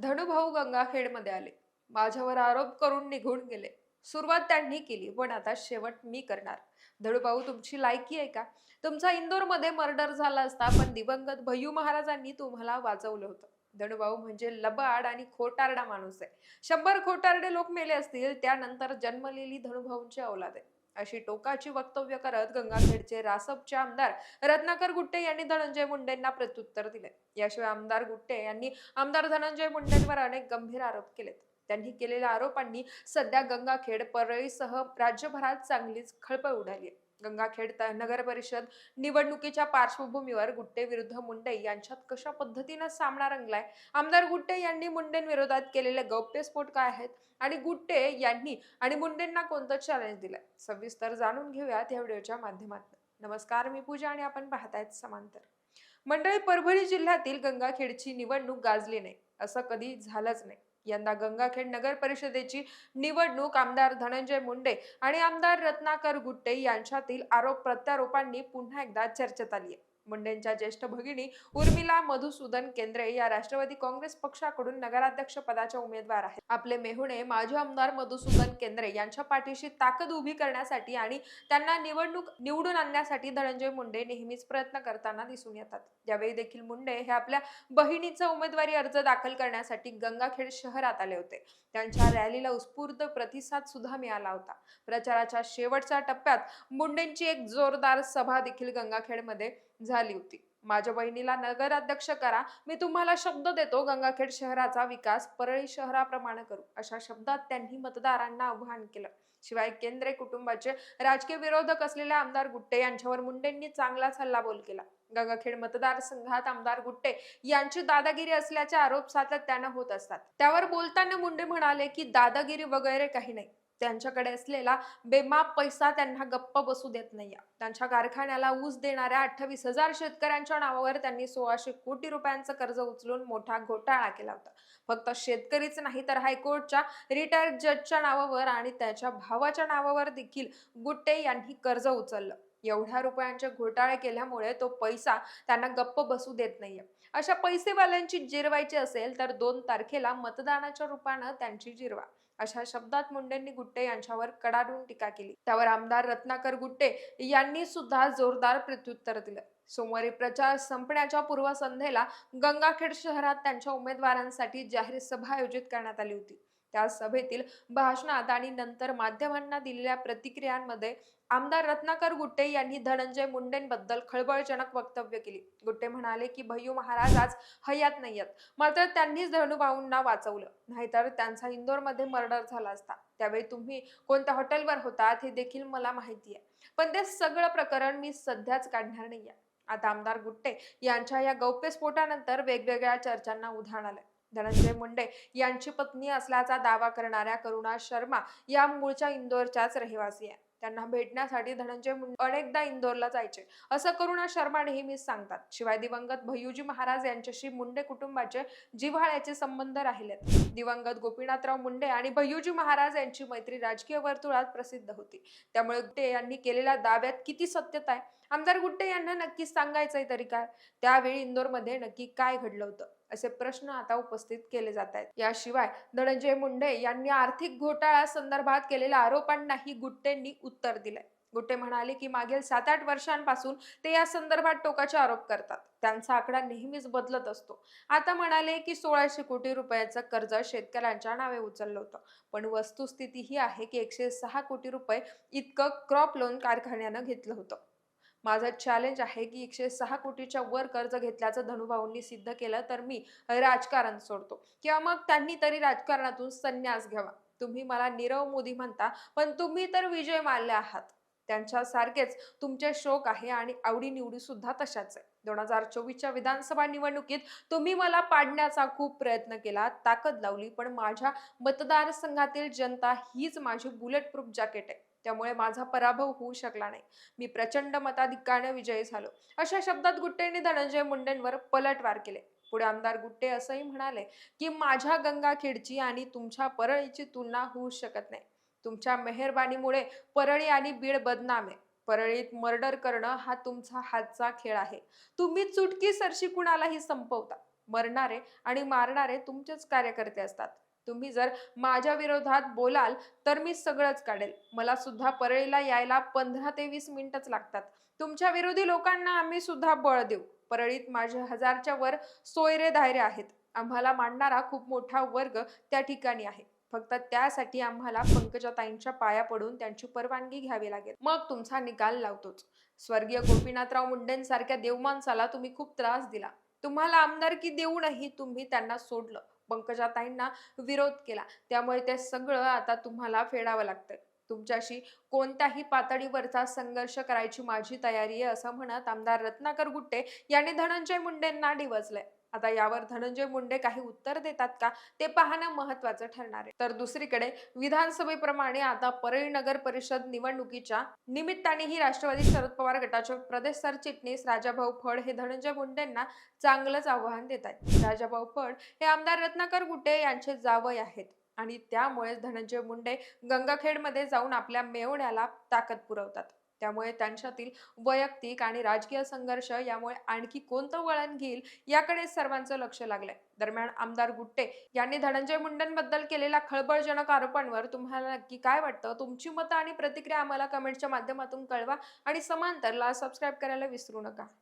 धनुभाऊ गंगाखेडमध्ये आले. माझ्यावर आरोप करून निघून गेले. सुरुवात त्यांनी केली पण आता शेवट मी करणार. धडूभाऊ तुमची लायकी आहे का? तुमचा इंदोरमध्ये मर्डर झाला असता पण दिवंगत भय्यू महाराजांनी तुम्हाला वाचवलं होतं. धनुभाऊ म्हणजे लबाड आणि खोटारडा माणूस आहे. शंभर खोटारडे लोक मेले असतील त्यानंतर जन्मलेली धनुभाऊंची औलाद आहे. अशी टोकाची वक्तव्य करत गंगाखेडचे रासपचे आमदार रत्नाकर गुट्टे यांनी धनंजय मुंडेंना प्रत्युत्तर दिले. याशिवाय आमदार गुट्टे यांनी आमदार धनंजय मुंडेंवर अनेक गंभीर आरोप केलेत. त्यांनी केलेल्या आरोपांनी सध्या गंगाखेड परळीसह राज्यभरात चांगलीच खळबळ उडाली आहे. गंगाखेड त- नगर परिषद निवडणुकीच्या पार्श्वभूमीवर गुट्टे विरुद्ध मुंडे यांच्यात कशा पद्धतीनं सामना रंगलाय? आमदार गुट्टे यांनी मुंडेंविरोधात केलेले गौप्यस्फोट काय आहेत? आणि गुट्टे यांनी आणि मुंडेंना कोणतं चॅलेंज दिलंय? सविस्तर जाणून घेऊयात या व्हिडिओच्या माध्यमातून. नमस्कार मी पूजा आणि आपण पाहतायत समांतर. मंडळी परभणी जिल्ह्यातील गंगाखेडची निवडणूक गाजली नाही. असं कधी झालंच नाही. यंदा गंगाखेड नगर परिषदेची निवडणूक आमदार धनंजय मुंडे आणि आमदार रत्नाकर गुट्टे यांच्यातील आरोप प्रत्यारोपांनी पुन्हा एकदा चर्चेत आली आहे. मुंडेंच्या ज्येष्ठ भगिनी उर्मिला मधुसूदन केंद्रे या राष्ट्रवादी काँग्रेस पक्षाकडून नगराध्यक्ष पदाच्या उमेदवार आहेत. आपले मेहुणे माजी आमदार मधुसूदन केंद्रे यांच्या पाठीशी ताकद उभी करण्यासाठी आणि त्यांना निवडणूक निवडून आणण्यासाठी धनंजय मुंडे नेहमीच प्रयत्न करताना दिसून येतात. यावेळी देखील मुंडे हे आपल्या बहिणीचा उमेदवारी अर्ज दाखल करण्यासाठी गंगाखेड शहरात आले होते. त्यांच्या रॅलीला उत्स्फूर्त प्रतिसाद सुद्धा मिळाला होता. प्रचाराच्या शेवटच्या टप्प्यात मुंडेंची एक जोरदार सभा देखील गंगाखेडमध्ये झाली होती. माझ्या बहिणीला नगराध्यक्ष करा. मी तुम्हाला शब्द देतो गंगाखेड शहराचा विकास परळी शहराप्रमाणे करू अशा शब्दात त्यांनी मतदारांना आव्हान केलं. शिवाय केंद्रे कुटुंबाचे राजकीय विरोधक असलेले आमदार गुट्टे यांच्यावर मुंडेंनी चांगलाच हल्लाबोल केला. गंगाखेड मतदारसंघात आमदार गुट्टे यांची दादागिरी असल्याचे आरोप सातत्यानं होत असतात. त्यावर बोलताना मुंडे म्हणाले की दादागिरी वगैरे काही नाही. त्यांच्याकडे असलेला बेमाप पैसा त्यांना गप्प बसू देत नाही त्यांच्या कारखान्याला ऊस देणाऱ्या अठ्ठावीस हजार शेतकऱ्यांच्या नावावर त्यांनी सोळाशे कोटी रुपयांचं कर्ज उचलून मोठा घोटाळा केला होता. फक्त शेतकरीच नाही तर हायकोर्टच्या रिटायर्ड जजच्या नावावर आणि त्याच्या भावाच्या नावावर देखील गुट्टे यांनी कर्ज उचललं. एवढ्या रुपयांचे घोटाळे केल्यामुळे तो पैसा त्यांना गप्प बसू देत नाहीये. अशा पैसेवाल्यांची जिरवायची असेल तर दोन तारखेला मतदानाच्या रूपानं त्यांची जिरवा. अशा शब्दात मुंडेंनी गुट्टे यांच्यावर कडाडून टीका केली. त्यावर आमदार रत्नाकर गुट्टे यांनी सुद्धा जोरदार प्रत्युत्तर दिलं. सोमवारी प्रचार संपण्याच्या पूर्वसंध्येला गंगाखेड शहरात त्यांच्या उमेदवारांसाठी जाहीर सभा आयोजित करण्यात आली होती. त्या सभेतील भाषणात आणि नंतर माध्यमांना दिलेल्या प्रतिक्रियांमध्ये आमदार रत्नाकर गुट्टे यांनी धनंजय मुंडेंबद्दल खळबळजनक वक्तव्य केली. गुट्टे म्हणाले की भय्यू महाराज आज हयात नाहीयेत. मात्र त्यांनीच धनुभाऊंना वाचवलं. नाहीतर त्यांचा इंदोरमध्ये मर्डर झाला असता. त्यावेळी तुम्ही कोणत्या हॉटेलवर होतात हे देखील मला माहिती आहे. पण ते सगळं प्रकरण मी सध्याच काढणार नाहीये. आता आमदार गुट्टे यांच्या या गौप्यस्फोटानंतर वेगवेगळ्या चर्चांना उधाण आलंय. धनंजय मुंडे यांची पत्नी असल्याचा दावा करणाऱ्या करुणा शर्मा या मूळच्या इंदोरच्याच रहिवासी आहे त्यांना भेटण्यासाठी धनंजय मुंडे अनेकदा इंदोरला जायचे. असं करुणा शर्मा नेहमीच सांगतात. शिवाय दिवंगत भय्यूजी महाराज यांच्याशी मुंडे कुटुंबाचे जिव्हाळ्याचे संबंध राहिलेत दिवंगत गोपीनाथराव मुंडे आणि भय्यूजी महाराज यांची मैत्री राजकीय वर्तुळात प्रसिद्ध होती. त्यामुळे गुट्टे यांनी केलेल्या दाव्यात किती सत्यता आहे? आमदार गुट्टे यांना नक्कीच सांगायचंय तरी काय? त्यावेळी इंदोरमध्ये नक्की काय घडलं होतं? असे प्रश्न आता उपस्थित केले जात आहेत. याशिवाय धनंजय मुंडे यांनी आर्थिक घोटाळ्या संदर्भात केलेल्या आरोपांनाही गुट्टेंनी उत्तर दिलंय. गुट्टे म्हणाले की मागील सात आठ वर्षांपासून ते या संदर्भात टोकाचे आरोप करतात. त्यांचा आकडा नेहमीच बदलत असतो. आता म्हणाले की सोळाशे कोटी रुपयाचं कर्ज शेतकऱ्यांच्या नावे उचललं होतं. पण वस्तुस्थिती ही आहे की एकशे सहा कोटी रुपये इतकं क्रॉप लोन कारखान्यानं घेतलं होतं. माझा चॅलेंज आहे की एकशे सहा कोटीच्या वर कर्ज घेतल्याचं धनुभाऊंनी सिद्ध केलं तर मी राजकारण सोडतो. किंवा मग त्यांनी तरी राजकारणातून संन्यास घ्यावा. तुम्ही मला नीरव मोदी म्हणता पण तुम्ही तर विजय मानले आहात. त्यांच्यासारखेच तुमचे शोक आहे आणि आवडीनिवडी सुद्धा तशाच आहे. दोन हजार चोवीसच्या विधानसभा निवडणुकीत तुम्ही मला पाडण्याचा खूप प्रयत्न केला ताकद लावली पण माझ्या मतदारसंघातील जनता हीच माझी बुलेट प्रूफ जॅकेट आहे. त्यामुळे माझा पराभव होऊ शकला नाही. मी प्रचंड मताधिक्याने विजयी झालो. अशा शब्दात गुट्टेंनी धनंजय मुंडेंवर पलटवार केले. पुढे आमदार गुट्टे असंही म्हणाले की माझ्या गंगाखेडची आणि तुमच्या परळीची तुलना होऊ शकत नाही. तुमच्या मेहरबानीमुळे परळी आणि बीड बदनाम आहे. परळीत मर्डर करणं हा तुमचा हातचा खेळ आहे. तुम्ही चुटकी सरशी कुणालाही संपवता. मरणारे आणि मारणारे तुमचेच कार्यकर्ते असतात. तुम्ही जर माझ्या विरोधात बोलाल तर मी सगळंच काढेल. मला सुद्धा परळीला यायला पंधरा ते वीस मिनिटच लागतात. तुमच्या विरोधी लोकांना आम्ही सुद्धा बळ देऊ. परळीत माझ्या हजारच्या वर सोयरे दायरे आहेत. आम्हाला मांडणारा खूप मोठा वर्ग त्या ठिकाणी आहे. फक्त त्यासाठी आम्हाला पंकजाताईंच्या पाया पडून त्यांची परवानगी घ्यावी लागेल. मग तुमचा निकाल लावतोच. स्वर्गीय गोपीनाथराव मुंडेंसारख्या देवमानसाला तुम्ही खूप त्रास दिला. तुम्हाला आमदारकी देऊनही तुम्ही त्यांना सोडलं. पंकजाताईंना विरोध केला. त्यामुळे ते सगळं आता तुम्हाला फेडावं लागतंय तुमच्याशी कोणत्याही पातळीवरचा संघर्ष करायची माझी तयारी आहे असं म्हणत आमदार रत्नाकर गुट्टे यांनी धनंजय मुंडेंना डिवचलंय. आता यावर धनंजय मुंडे काही उत्तर देतात का? ते पाहणं महत्वाचं ठरणार आहे. तर दुसरीकडे विधानसभेप्रमाणे आता परळी नगर परिषद निवडणुकीच्या निमित्तानेही राष्ट्रवादी शरद पवार गटाचे प्रदेश सरचिटणीस राजाभाऊ फड हे धनंजय मुंडेंना चांगलंच आव्हान देत आहेत. राजाभाऊ फड हे आमदार रत्नाकर गुट्टे यांचे जावय आहेत आणि त्यामुळेच धनंजय मुंडे गंगाखेडमध्ये जाऊन आपल्या मेवण्याला ताकद पुरवतात. त्यामुळे त्यांच्यातील वैयक्तिक आणि राजकीय संघर्ष यामुळे आणखी कोणतं वळण घेईल याकडे सर्वांचं लक्ष लागलंय. दरम्यान आमदार गुट्टे यांनी धनंजय मुंडेंबद्दल केलेल्या खळबळजनक आरोपांवर तुम्हाला नक्की काय वाटतं? तुमची मतं आणि प्रतिक्रिया आम्हाला कमेंटच्या माध्यमातून कळवा आणि समांतरला सबस्क्राईब करायला विसरू नका.